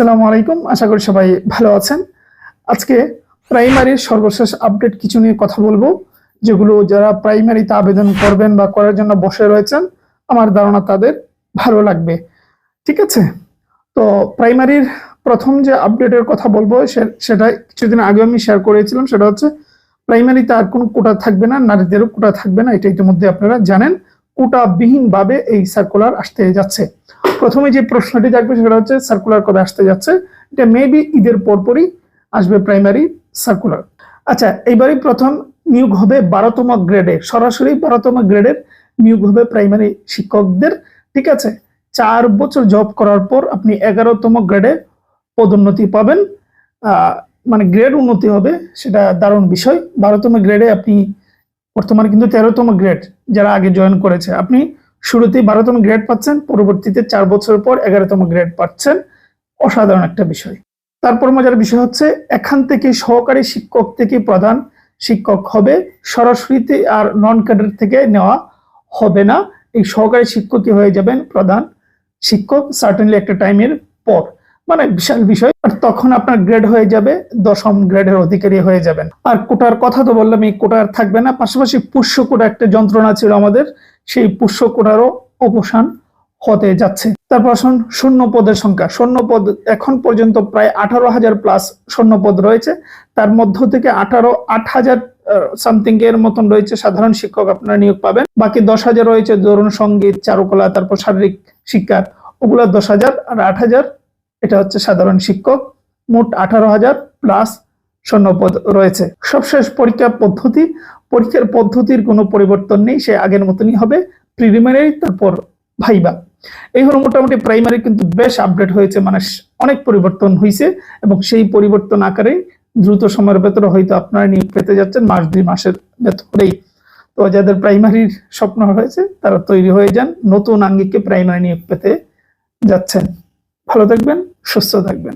আসসালামু আলাইকুম। আশা করি সবাই ভালো আছেন। আজকে প্রাইমারির সর্বশেষ আপডেট কিছু নিয়ে কথা বলব, যেগুলো যারা প্রাইমারিতে আবেদন করবেন বা করার জন্য বসে রয়েছেন, আমার ধারণা তাদের ভালো লাগবে। ঠিক আছে? তো প্রাইমারির প্রথম যে আপডেটের কথা বলব সেটা কিছুদিন আগে আমি শেয়ার করেছিলাম, সেটা হচ্ছে প্রাইমারিতে আর কোনো কোটা থাকবে না, নারীদেরও কোটা থাকবে না, এটা ইতিমধ্যে আপনারা জানেন। কোটাবিহীন ভাবে এই সার্কুলার আসতে যাচ্ছে। প্রথমে যে প্রশ্নটি থাকবে সেটা হচ্ছে সার্কুলার কবে আসতে যাচ্ছে? এটা মেবি ঈদের পরপরই আসবে প্রাইমারি সার্কুলার আচ্ছা এইবারই প্রথম নিয়োগ হবে বারোতম গ্রেডে সরাসরি বারোতম গ্রেডের নিয়োগ হবে প্রাইমারি শিক্ষকদের, ঠিক আছে? চার বছর জব করার পর আপনি এগারোতম গ্রেডে পদোন্নতি পাবেন। মানে গ্রেড উন্নতি হবে, সেটা দারুণ বিষয়। বারোতম গ্রেডে আপনি বর্তমানে কিন্তু তেরোতম গ্রেড যারা আগে জয়েন করেছে। আপনি শুরুতেই বারোতম গ্রেড পাচ্ছেন, পরবর্তীতে চার বছর পর এগারোতম গ্রেড পাচ্ছেন। অসাধারণ একটা বিষয়। তারপর মজার বিষয় হচ্ছে, এখান থেকে সহকারী শিক্ষক থেকে প্রধান শিক্ষক হবে, সরাসরিতে আর নন ক্যাডার থেকে নেওয়া হবে না। এই সহকারী শিক্ষকই হয়ে যাবেন প্রধান শিক্ষক সার্টেনলি একটা টাইমের পর। মানে বিশাল বিষয়, আর তখন আপনার গ্রেড হয়ে যাবে, দশম গ্রেডের অধিকারী হয়ে যাবেন। আর কোটার কথা তো বললাম, এই কোটার থাকবে না, পাশাপাশি পুষ্য কোটা একটা যন্ত্রণা ছিল আমাদের, সেই পুষ্য কোটারও অবসান হতে যাচ্ছে। তারপর আসুন শূন্য পদের সংখ্যা। শূন্য পদ এখন পর্যন্ত প্রায় আঠারো হাজার প্লাস শূন্য পদ রয়েছে। তার মধ্য থেকে আঠারো, আট হাজার সামথিং এর মতন রয়েছে সাধারণ শিক্ষক আপনারা নিয়োগ পাবেন। বাকি দশ হাজার রয়েছে ধরুন সংগীত, চারুকলা, তারপর শারীরিক শিক্ষার ওগুলা দশ হাজার আর আট হাজার এটা হচ্ছে সাধারণ শিক্ষক, মোট আঠারো হাজার প্লাস শূন্যপদ রয়েছে। সবশেষ পরীক্ষা পদ্ধতি, পরীক্ষার পদ্ধতির কোনো পরিবর্তন নেই, সে আগের মতনই হবে প্রিলিমিনারি তারপর ভাইবা। এই হলো মোটামুটি প্রাইমারি কিন্তু বেশ আপডেট হয়েছে মানে অনেক পরিবর্তন হয়েছে এবং সেই পরিবর্তন আকারে দ্রুত সময়ের ভেতরে হয়তো আপনারা নিয়োগ পেতে যাচ্ছেন, মাস দুই মাসের ভেতরেই। তো যাদের প্রাইমারির স্বপ্ন হয়েছে তারা তৈরি হয়ে যান, নতুন আঙ্গিকে প্রাইমারি নিয়োগ পেতে যাচ্ছেন। ভালো থাকবেন। সুস্থ থাকবেন।